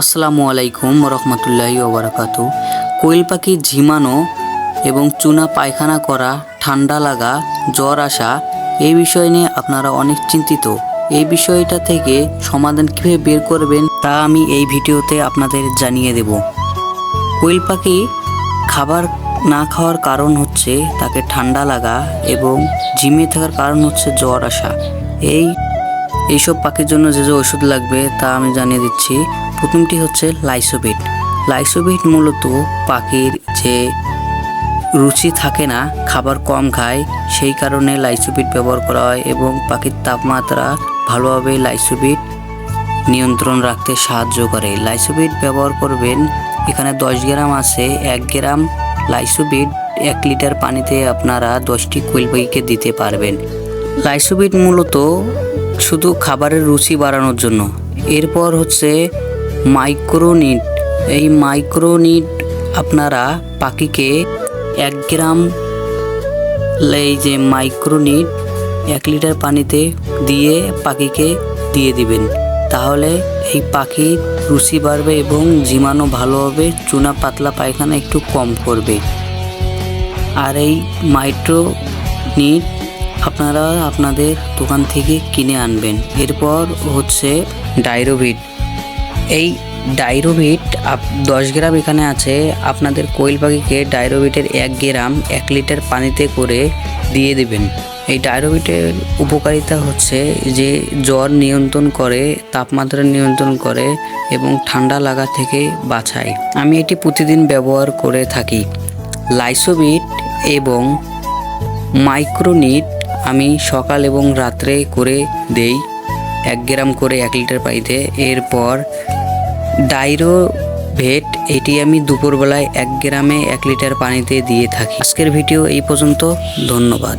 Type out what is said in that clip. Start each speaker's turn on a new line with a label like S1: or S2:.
S1: আসসালামু আলাইকুম রহমতুল্লাহি ওবরাকাত। কোয়েল পাখি ঝিমানো এবং চুনা পায়খানা করা, ঠান্ডা লাগা, জ্বর আসা এই বিষয় নিয়ে আপনারা অনেক চিন্তিত। এই বিষয়টা থেকে সমাধান কীভাবে বের করবেন তা আমি এই ভিডিওতে আপনাদের জানিয়ে দেব। কোয়েল পাখি খাবার না খাওয়ার কারণ হচ্ছে তাকে ঠান্ডা লাগা এবং ঝিমিয়ে থাকার কারণ হচ্ছে জ্বর আসা। এই এইসব পাখির জন্য যে যে ওষুধ লাগবে তা আমি জানিয়ে দিচ্ছি। প্রথমটি হচ্ছে লাইসোবিট। লাইসোবিট মূলত পাখির যে রুচি থাকে না, খাবার কম খায়, সেই কারণে লাইসোবিট ব্যবহার করা হয় এবং পাখির তাপমাত্রা ভালোভাবে লাইসোবিট নিয়ন্ত্রণ রাখতে সাহায্য করে। লাইসোবিট ব্যবহার করবেন, এখানে দশ গ্রাম আছে, এক গ্রাম লাইসোবিট এক লিটার পানিতে আপনারা দশটি কোয়েল দিতে পারবেন। লাইসোবিট মূলত শুধু খাবারের রুচি বাড়ানোর জন্য। এরপর হচ্ছে মাইক্রোনিট এই মাইক্রোনিট আপনারা পাখিকে এক গ্রাম এই যে মাইক্রোনিট এক লিটার পানিতে দিয়ে পাখিকে দিয়ে দিবেন। তাহলে এই পাখির রুচি বাড়বে এবং জিমানো ভালো হবে, চুনা পাতলা পায়খানা একটু কম করবে। আর এই মাইক্রো নিট আপনারা আপনাদের দোকান থেকে কিনে আনবেন। এরপর হচ্ছে ডাইরোভিট এই ডাইরোভিট আপ, দশ গ্রাম এখানে আছে। আপনাদের কোয়েল পাখিকে ডাইরোভিটের এক গ্রাম, এক লিটার পানিতে করে দিয়ে দেবেন। এই ডাইরোভিটের উপকারিতা হচ্ছে যে, জ্বর নিয়ন্ত্রণ করে, তাপমাত্রা নিয়ন্ত্রণ করে এবং ঠান্ডা লাগা থেকে বাঁচায়। আমি এটি প্রতিদিন ব্যবহার করে থাকি। লাইসোবিট এবং মাইক্রোনিট আমি সকাল এবং রাত্রে করে দেই এক গ্রাম করে এক লিটার পাইতে এরপর ডাইরো ভেট, এটি আমি দুপুরবেলায় এক গ্রামে এক লিটার পানিতে দিয়ে থাকি। আজকের ভিডিও এই পর্যন্ত। ধন্যবাদ।